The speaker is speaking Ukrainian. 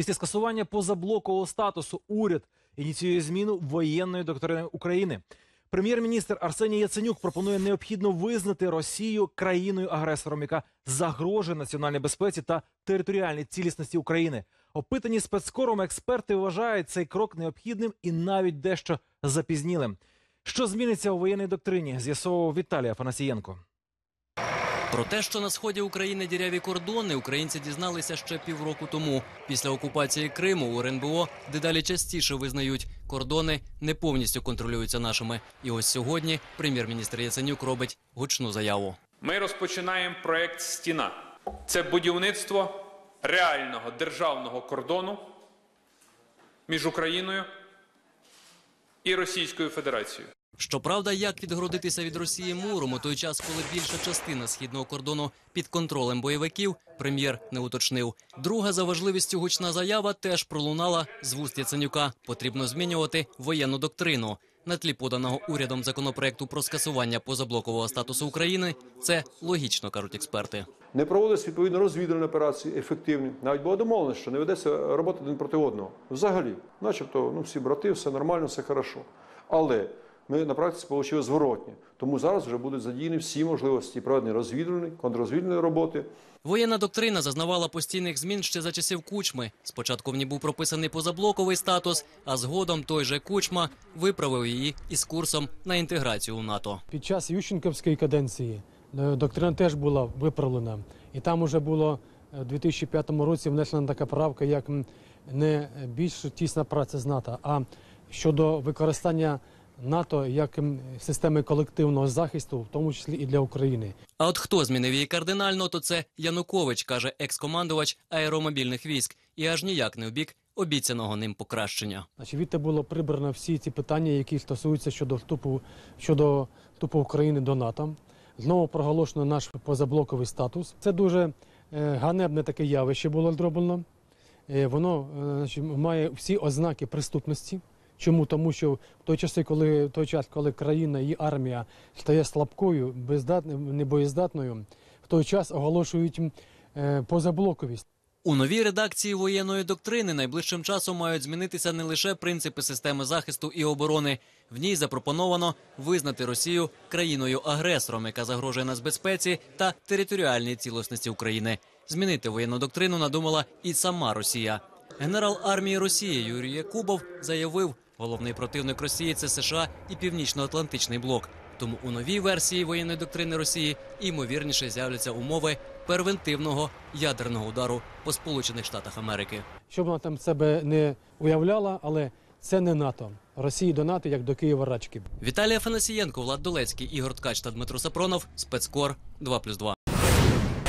Після скасування позаблокового статусу уряд ініціює зміну воєнної доктрини України. Прем'єр-міністр Арсеній Яценюк пропонує необхідно визнати Росію країною-агресором, яка загрожує національній безпеці та територіальній цілісності України. Опитані спецкором експерти вважають цей крок необхідним і навіть дещо запізнілим. Що зміниться у воєнній доктрині? З'ясовував Віталій Афанасієнко. Про те, що на сході України діряві кордони, українці дізналися ще півроку тому. Після окупації Криму у РНБО дедалі частіше визнають, кордони не повністю контролюються нашими. І ось сьогодні прем'єр-міністр Яценюк робить гучну заяву. Ми розпочинаємо проект Стіна. Це будівництво реального державного кордону між Україною і Російською Федерацією. Щоправда, як відгородитися від Росії муром у той час, коли більша частина східного кордону під контролем бойовиків, прем'єр не уточнив. Друга за важливістю гучна заява теж пролунала з вуст Яценюка. Потрібно змінювати воєнну доктрину. На тлі поданого урядом законопроекту про скасування позаблокового статусу України це логічно, кажуть експерти. не проводились відповідно розвідувальні операції ефективні. Навіть було домовлено, що не ведеться робота один проти одного. Взагалі, начебто, ну всі брати, все нормально, все хорошо. Але ми на практиці отримали зворотні. Тому зараз вже будуть задіяні всі можливості проведення розвідувальної, контррозвідувальної роботи. Воєнна доктрина зазнавала постійних змін ще за часів кучми. Спочатку в ній був прописаний позаблоковий статус, а згодом той же кучма виправив її із курсом на інтеграцію у НАТО. Під час Ющенківської каденції е, доктрина теж була виправлена. І там вже було е, в 2005 році внесена така правка, як не більш тісна праця з НАТО, а щодо використання НАТО як системи колективного захисту, в тому числі і для України. А от хто змінив її кардинально, то це Янукович, каже екс-командувач аеромобільних військ, і аж ніяк не в бік обіцяного ним покращення. Значить, було прибрано всі ці питання, які стосуються щодо вступу щодо вступу України до НАТО. Знову проголошено наш позаблоковий статус. Це дуже е, ганебне таке явище було зроблено. Е, воно е, значить, має всі ознаки преступності. Чому? Тому що в той часи, коли в той час, коли країна і армія стає слабкою, бездатною, небоєздатною, в той час оголошують е, позаблоковість. У новій редакції воєнної доктрини найближчим часом мають змінитися не лише принципи системи захисту і оборони. В ній запропоновано визнати Росію країною-агресором, яка загрожує нацбезпеці та територіальній цілісності України. Змінити воєнну доктрину надумала і сама Росія. Генерал армії Росії Юрій Якубов заявив, головний противник Росії це США і Північно-Атлантичний блок. Тому у новій версії воєнної доктрини Росії ймовірніше з'являться умови первентивного ядерного удару по Сполучених Штатах Америки. Щоб вона там себе не уявляла, але це не НАТО. Росії до НАТО, як до Києва рачки. Віталій Афанасієнко, Влад Долецький, Ігор Ткач та Дмитро Сапронов. Спецкор 2+,2.